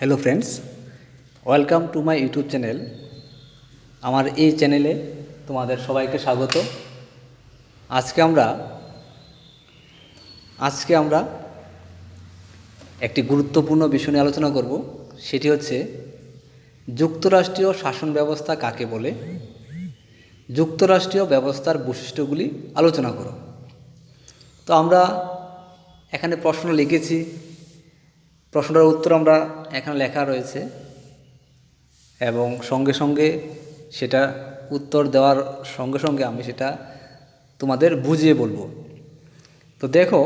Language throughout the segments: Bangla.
Hello friends welcome to my YouTube channel আমার এই চ্যানেলে তোমাদের সবাইকে স্বাগত। আজকে আমরা আজকে আমরা একটি গুরুত্বপূর্ণ বিষয় নিয়ে আলোচনা করব। সেটি হচ্ছে যুক্তরাষ্ট্রীয় শাসন ব্যবস্থা কাকে বলে? যুক্তরাষ্ট্রীয় ব্যবস্থার বৈশিষ্ট্যগুলি আলোচনা করো। তো আমরা এখানে প্রশ্ন লিখেছি প্রশ্নটার উত্তর আমরা এখানে লেখা রয়েছে এবং সঙ্গে সঙ্গে সেটা উত্তর দেওয়ার সঙ্গে সঙ্গে আমি সেটা তোমাদের বুঝিয়ে বলব। তো দেখো,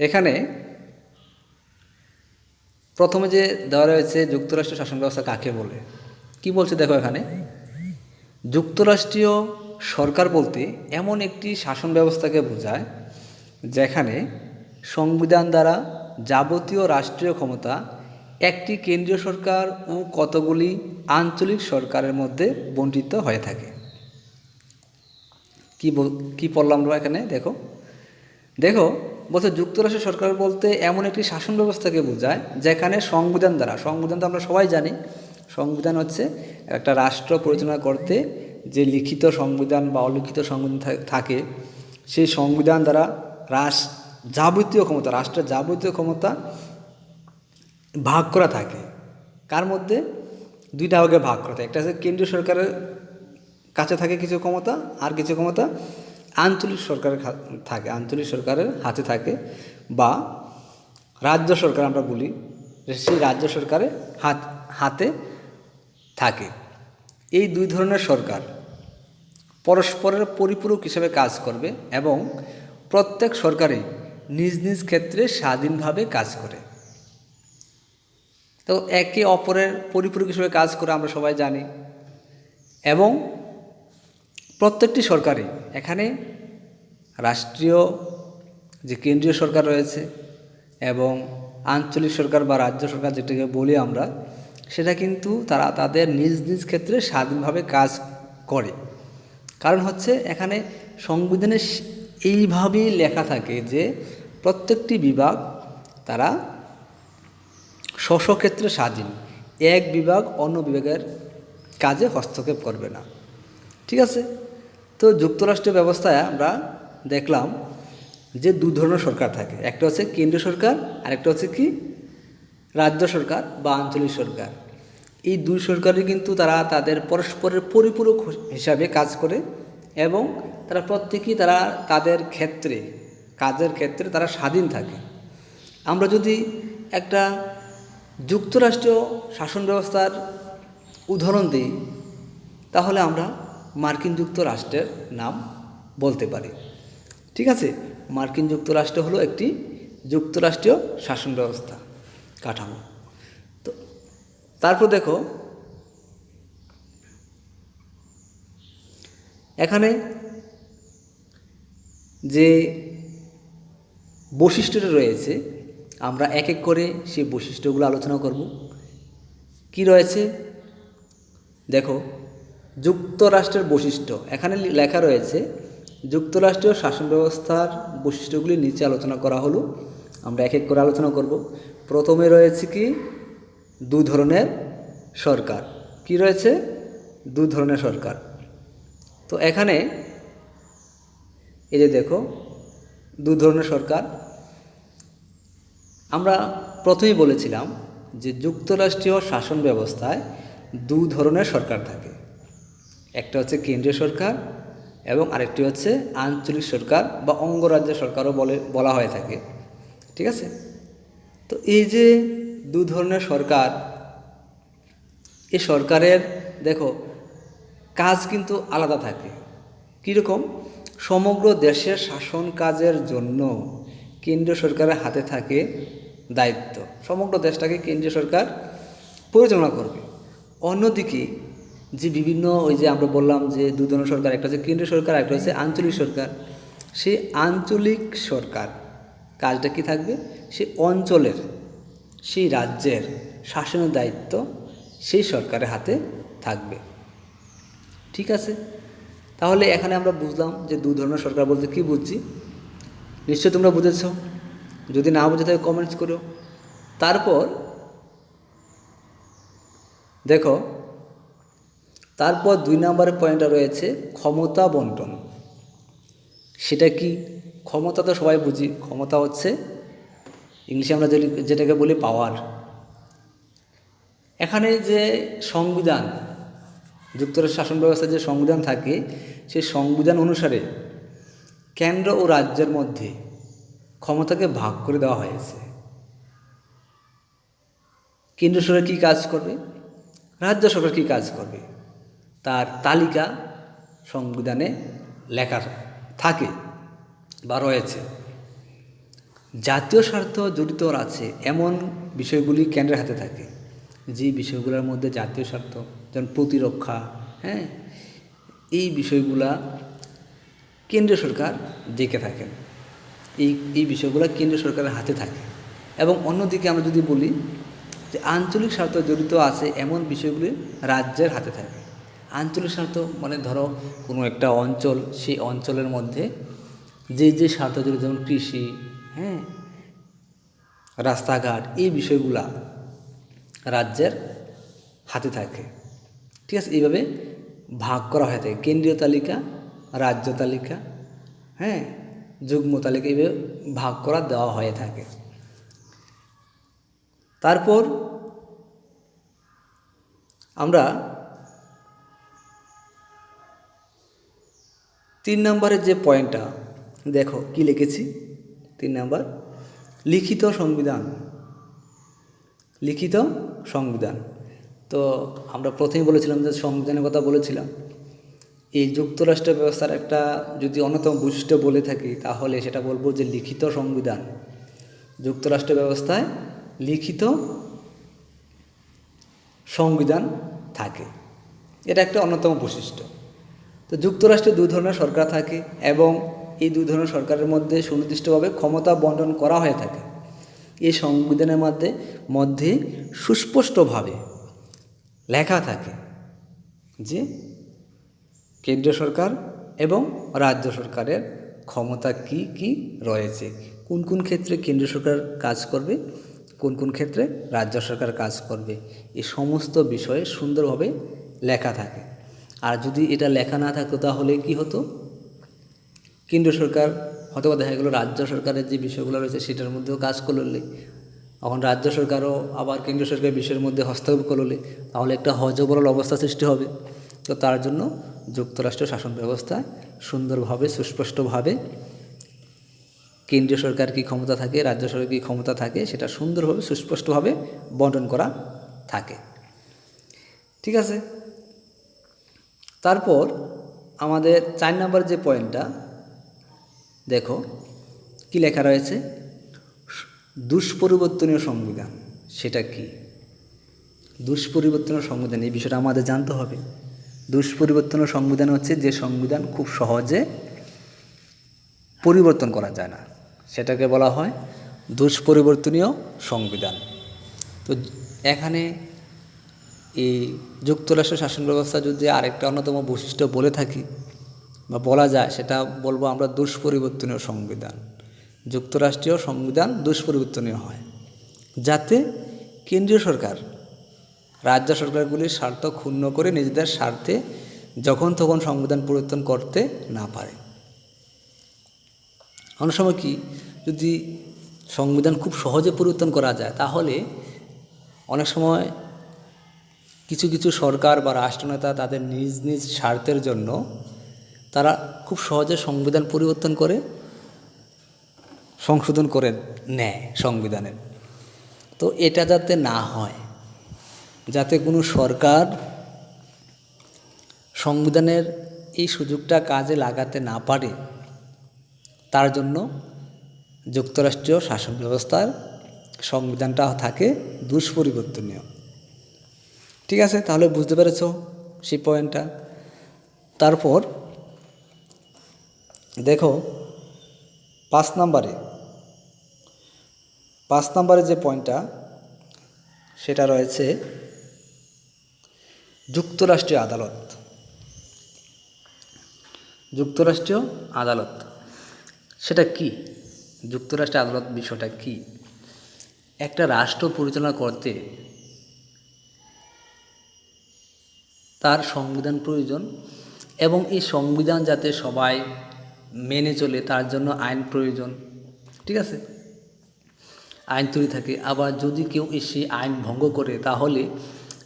এখানে প্রথমে যে দেওয়া রয়েছে যুক্তরাষ্ট্রীয় শাসন ব্যবস্থা কাকে বলে? কি বলছে দেখো এখানে? যুক্তরাষ্ট্রীয় সরকার বলতে এমন একটি শাসন ব্যবস্থাকে বোঝায় যেখানে সংবিধান দ্বারা যাবতীয় রাষ্ট্রীয় ক্ষমতা একটি কেন্দ্রীয় সরকার ও কতগুলি আঞ্চলিক সরকারের মধ্যে বণ্টিত হয়ে থাকে। কি কি পড়লাম আমরা এখানে? দেখো। দেখো বলতে যুক্তরাষ্ট্র সরকার বলতে এমন একটি শাসন ব্যবস্থাকে বোঝায় যেখানে সংবিধান দ্বারা, সংবিধান তো আমরা সবাই জানি, সংবিধান হচ্ছে একটা রাষ্ট্র পরিচালনা করতে যে লিখিত সংবিধান বা অলিখিত সংবিধান থাকে, সেই সংবিধান দ্বারা রাস যাবতীয় ক্ষমতা, রাষ্ট্রের যাবতীয় ক্ষমতা ভাগ করা থাকে। কার মধ্যে? দুইটা ভাগে ভাগ করা থাকে। একটা হচ্ছে কেন্দ্রীয় সরকারের কাছে থাকে কিছু ক্ষমতা, আর কিছু ক্ষমতা আঞ্চলিক সরকারের থাকে, আঞ্চলিক সরকারের হাতে থাকে বা রাজ্য সরকার আমরা বলি সেই রাজ্য সরকারের হাত, হাতে থাকে। এই দুই ধরনের সরকার পরস্পরের পরিপূরক হিসেবে কাজ করবে এবং প্রত্যেক সরকারই নিজ নিজ ক্ষেত্রে স্বাধীনভাবে কাজ করে। তো একে অপরের পরিপূরক হিসেবে কাজ করে আমরা সবাই জানি। এবং প্রত্যেকটি সরকারই, এখানে রাষ্ট্রীয় যে কেন্দ্রীয় সরকার রয়েছে এবং আঞ্চলিক সরকার বা রাজ্য সরকার যেটাকে বলি আমরা, সেটা কিন্তু তারা তাদের নিজ নিজ ক্ষেত্রে স্বাধীনভাবে কাজ করে। কারণ হচ্ছে এখানে সংবিধানে এইভাবেই লেখা থাকে যে প্রত্যেকটি বিভাগ তারা স্ব ক্ষেত্রে স্বাধীন। এক বিভাগ অন্য বিভাগের কাজে হস্তক্ষেপ করবে না। ঠিক আছে? তো যুক্তরাষ্ট্রীয় ব্যবস্থায় আমরা দেখলাম যে দু ধরনের সরকার থাকে। একটা হচ্ছে কেন্দ্রীয় সরকার আর একটা হচ্ছে কি? রাজ্য সরকার বা আঞ্চলিক সরকার। এই দুই সরকারই কিন্তু তারা তাদের পরস্পরের পরিপূরক হিসাবে কাজ করে এবং তারা প্রত্যেকেই তারা তাদের ক্ষেত্রে কাজের ক্ষেত্রে তারা স্বাধীন থাকে। আমরা যদি একটা যুক্তরাষ্ট্রীয় শাসন ব্যবস্থার উদাহরণ দিই, তাহলে আমরা মার্কিন যুক্তরাষ্ট্রের নাম বলতে পারি। ঠিক আছে? মার্কিন যুক্তরাষ্ট্র হলো একটি যুক্তরাষ্ট্রীয় শাসন ব্যবস্থা কাঠামো। তো তারপর দেখো, এখানে যে বৈশিষ্ট্যটা রয়েছে। আমরা এক এক করে সেই বৈশিষ্ট্যগুলো আলোচনা করব। কি রয়েছে? দেখো, যুক্তরাষ্ট্রের বৈশিষ্ট্য। এখানে লেখা রয়েছে, যুক্তরাষ্ট্রীয় শাসন ব্যবস্থার বৈশিষ্ট্যগুলি নিচে আলোচনা করা হলো। আমরা এক এক করে আলোচনা করব। প্রথমে রয়েছে কি? দু ধরনের সরকার। কি রয়েছে? দু ধরনের সরকার। তো এখানে এই যে দেখো, দু ধরনের সরকার। আমরা প্রথমেই বলেছিলাম যে যুক্তরাষ্ট্রীয় শাসন ব্যবস্থায় দু ধরনের সরকার থাকে। একটা হচ্ছে কেন্দ্রীয় সরকার এবং আরেকটি হচ্ছে আঞ্চলিক সরকার বা অঙ্গরাজ্য সরকারও বলে, বলা হয়ে থাকে। ঠিক আছে? তো এই যে দু ধরনের সরকার, এ সরকারের, দেখো, কাজ কিন্তু আলাদা থাকে। কীরকম? সমগ্র দেশের শাসন কাজের জন্য কেন্দ্রীয় সরকারের হাতে থাকে দায়িত্ব। সমগ্র দেশটাকে কেন্দ্রীয় সরকার পরিচালনা করবে। অন্যদিকে যে বিভিন্ন ওই যে আমরা বললাম যে দু ধরনের সরকার, একটা হচ্ছে কেন্দ্রীয় সরকার, একটা হচ্ছে আঞ্চলিক সরকার। সেই আঞ্চলিক সরকার কাজটা কি থাকবে? সেই অঞ্চলের, সেই রাজ্যের শাসনের দায়িত্ব সেই সরকারের হাতে থাকবে। ঠিক আছে? তাহলে এখানে আমরা বুঝলাম যে দু ধরনের সরকার বলতে কি বুঝছি? নিশ্চয় তোমরা বুঝেছ? যদি না বুঝে থাকে কমেন্টস করো। তারপর, দেখো, তারপর দুই নম্বরের পয়েন্টটা রয়েছে ক্ষমতা বন্টন। সেটা কি? ক্ষমতা তো সবাই বুঝি। ক্ষমতা হচ্ছে, ইংলিশে আমরা যেটাকে বলি পাওয়ার এখানে যে সংবিধান যুক্তরাষ্ট্র শাসন ব্যবস্থার যে সংবিধান থাকে, সেই সংবিধান অনুসারে কেন্দ্র ও রাজ্যের মধ্যে ক্ষমতাকে ভাগ করে দেওয়া হয়েছে। কেন্দ্র সরকার কী কাজ করবে? রাজ্য সরকার কী কাজ করবে? তার তালিকা সংবিধানে লেখা থাকে বা রয়েছে। জাতীয় স্বার্থ জড়িত আছে এমন বিষয়গুলি কেন্দ্রের হাতে থাকে। যে বিষয়গুলোর মধ্যে জাতীয় স্বার্থ, যেমন প্রতিরক্ষা হ্যাঁ এই বিষয়গুলা কেন্দ্রীয় সরকার দেখে থাকেন। এই এই বিষয়গুলো কেন্দ্রীয় সরকারের হাতে থাকে। এবং অন্যদিকে আমরা যদি বলি যে আঞ্চলিক স্বার্থ জড়িত আছে এমন বিষয়গুলি রাজ্যের হাতে থাকে। আঞ্চলিক স্বার্থ মানে ধরো কোনো একটা অঞ্চল, সেই অঞ্চলের মধ্যে যে যে স্বার্থ জড়িত, যেমন কৃষি হ্যাঁ রাস্তাঘাট, এই বিষয়গুলা রাজ্যের হাতে থাকে। ঠিক আছে, এইভাবে ভাগ করা হয়ে থাকে। কেন্দ্রীয় তালিকা, রাজ্য তালিকা হ্যাঁ যুগ্ম তালিকা এইভাবে ভাগ করা দেওয়া হয়ে থাকে। তারপর আমরা তিন নম্বরের যে পয়েন্টটা, দেখো কি লিখেছি? তিন নাম্বার, লিখিত সংবিধান। লিখিত সংবিধান। তো আমরা প্রথমেই বলেছিলাম যে সংবিধানের কথা বলেছিলাম। এই যুক্তরাষ্ট্র ব্যবস্থার একটা যদি অন্যতম বৈশিষ্ট্য বলে থাকি, তাহলে সেটা বলব যে লিখিত সংবিধান। যুক্তরাষ্ট্র ব্যবস্থায় লিখিত সংবিধান থাকে। এটা একটা অন্যতম বৈশিষ্ট্য। তো যুক্তরাষ্ট্রে দুই ধরনের সরকার থাকে এবং এই দুই ধরনের সরকারের মধ্যে সুনির্দিষ্টভাবে ক্ষমতা বন্টন করা হয়ে থাকে। এই সংবিধানের মধ্যে মধ্যে সুস্পষ্টভাবে লেখা থাকে যে কেন্দ্রীয় সরকার এবং রাজ্য সরকারের ক্ষমতা কি কি রয়েছে? কোন কোন ক্ষেত্রে কেন্দ্রীয় সরকার কাজ করবে? কোন কোন ক্ষেত্রে রাজ্য সরকার কাজ করবে? এই সমস্ত বিষয়ে সুন্দরভাবে লেখা থাকে। আর যদি এটা লেখা না থাকতো তাহলে কি হতো? কেন্দ্র সরকার হয়তো দেখা গেলো রাজ্য সরকারের যে বিষয়গুলো রয়েছে সেটার মধ্যেও কাজ করলে তখন রাজ্য সরকারও আবার কেন্দ্রীয় সরকারের বিষয়ের মধ্যে হস্তক্ষেপ করলে তাহলে একটা হজবরল অবস্থা সৃষ্টি হবে। তো তার জন্য যুক্তরাষ্ট্র শাসন ব্যবস্থা সুন্দরভাবে, সুস্পষ্টভাবে। কেন্দ্রীয় সরকার কী ক্ষমতা থাকে, রাজ্য সরকার কী ক্ষমতা থাকে, সেটা সুন্দরভাবে, সুস্পষ্টভাবে বন্টন করা থাকে। ঠিক আছে? তারপর আমাদের চার নম্বর যে পয়েন্টটা, দেখো, কি লেখা রয়েছে? দুষ্পরিবর্তনীয় সংবিধান, সেটা কি? দুষ্পরিবর্তনীয় সংবিধান, এই বিষয়টা আমাদের জানতে হবে। দুষ্পরিবর্তনীয় সংবিধান হচ্ছে যে সংবিধান খুব সহজে পরিবর্তন করা যায় না। সেটাকে বলা হয় দুষ্পরিবর্তনীয় সংবিধান। তো এখানে এই যুক্তরাষ্ট্র শাসন ব্যবস্থা যদি আরেকটা অন্যতম বৈশিষ্ট্য বলে থাকি বা বলা যায়, সেটা বলব আমরা দুষ্পরিবর্তনীয় সংবিধান। যুক্তরাষ্ট্রীয় সংবিধান দুষ্পরিবর্তনীয় হয়। যাতে কেন্দ্রীয় সরকার রাজ্য সরকারগুলির স্বার্থ ক্ষুণ্ণ করে নিজেদের স্বার্থে যখন তখন সংবিধান পরিবর্তন করতে না পারে। অনেক সময় কি, যদি সংবিধান খুব সহজে পরিবর্তন করা যায়, তাহলে অনেক সময় কিছু কিছু সরকার বা রাষ্ট্রনেতা তাদের নিজ নিজ স্বার্থের জন্য তারা খুব সহজে সংবিধান পরিবর্তন করে সংশোধন করে নেয় সংবিধানের। তো এটা যাতে না হয় যাতে কোনো সরকার সংবিধানের এই সুযোগটা কাজে লাগাতে না পারে, তার জন্য যুক্তরাষ্ট্রীয় শাসন ব্যবস্থার সংবিধানটা থাকে দুষ্পরিবর্তনীয়। ঠিক আছে, তাহলে বুঝতে পেরেছ সেই পয়েন্টটা। তারপর দেখো, পাঁচ নাম্বারে পাঁচ নাম্বারে যে পয়েন্টটা, সেটা রয়েছে যুক্তরাষ্ট্রীয় আদালত। যুক্তরাষ্ট্রীয় আদালত, সেটা কি? যুক্তরাষ্ট্রীয় আদালত বিষয়টা কি? একটা রাষ্ট্র পরিচালনা করতে তার সংবিধান প্রয়োজন এবং এই সংবিধান যাতে সবাই মেনে চলে, তার জন্য আইন প্রয়োজন, ঠিক আছে? আইন তৈরি থাকে। আবার যদি কেউ এসে আইন ভঙ্গ করে, তাহলে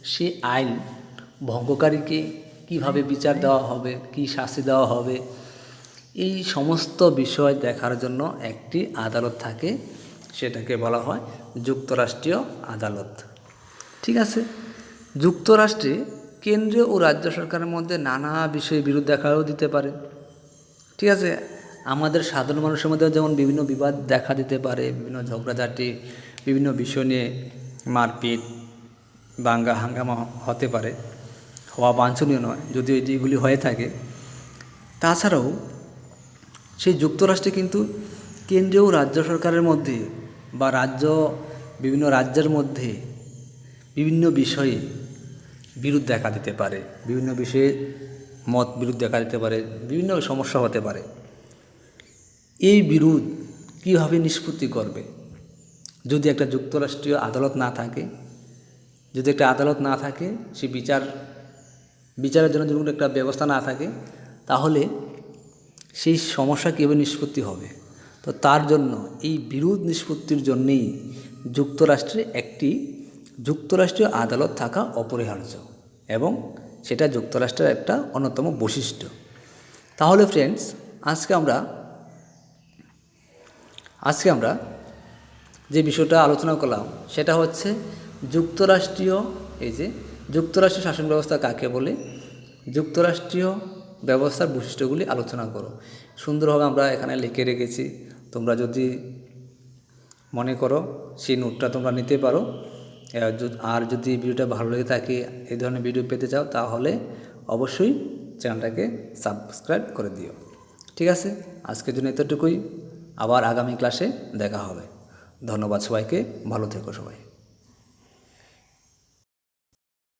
সে আইন ভঙ্গকারীকে কীভাবে বিচার দেওয়া হবে? কি শাস্তি দেওয়া হবে? এই সমস্ত বিষয় দেখার জন্য একটি আদালত থাকে, সেটাকে বলা হয় যুক্তরাষ্ট্রীয় আদালত। ঠিক আছে? যুক্তরাষ্ট্রে কেন্দ্রীয় ও রাজ্য সরকারের মধ্যে নানা বিষয়ে বিরোধ দেখাও দিতে পারে। ঠিক আছে? আমাদের সাধারণ মানুষের মধ্যে যেমন বিভিন্ন বিবাদ দেখা দিতে পারে, বিভিন্ন ঝগড়াঝাটি, বিভিন্ন বিষয় নিয়ে মারপিট, বাঙ্গা হাঙ্গামা হতে পারে। হওয়া বাঞ্ছনীয় নয় এটি এগুলি হয়ে থাকে। তাছাড়াও, সেই যুক্তরাষ্ট্রে কিন্তু কেন্দ্রীয় রাজ্য সরকারের মধ্যে বা রাজ্য, বিভিন্ন রাজ্যের মধ্যে বিভিন্ন বিষয়ে বিরোধ দেখা দিতে পারে, বিভিন্ন বিষয়ে মত বিরোধ দেখা দিতে পারে, বিভিন্ন সমস্যা হতে পারে। এই বিরোধ কীভাবে নিষ্পত্তি করবে? যদি একটা যুক্তরাষ্ট্রীয় আদালত না থাকে, যদি একটা আদালত না থাকে, সে বিচার বিচারের জন্য যদি একটা ব্যবস্থা না থাকে, তাহলে সেই সমস্যা কীভাবে নিষ্পত্তি হবে? তো তার জন্য এই বিরোধ নিষ্পত্তির জন্যেই যুক্তরাষ্ট্রে একটি যুক্তরাষ্ট্রীয় আদালত থাকা অপরিহার্য এবং সেটা যুক্তরাষ্ট্রের একটা অন্যতম বৈশিষ্ট্য। তাহলে ফ্রেন্ডস আজকে আমরা আজকে আমরা যে বিষয়টা আলোচনা করলাম, সেটা হচ্ছে যুক্তরাষ্ট্রীয় এই যে যুক্তরাষ্ট্রীয় শাসন ব্যবস্থা কাকে বলে? যুক্তরাষ্ট্রীয় ব্যবস্থার বৈশিষ্ট্যগুলি আলোচনা করো। সুন্দরভাবে আমরা এখানে লিখে রেখেছি। তোমরা যদি মনে করো সেই নোটটা তোমরা নিতে পারো। আর যদি ভিডিওটা ভালো লেগে থাকে এই ধরনের ভিডিও পেতে চাও, তাহলে অবশ্যই চ্যানেলটাকে সাবস্ক্রাইব করে দিও। ঠিক আছে? আজকের জন্য এতটুকুই। আবার আগামী ক্লাসে দেখা হবে। ধন্যবাদ সবাইকে। ভালো থেকো সবাই।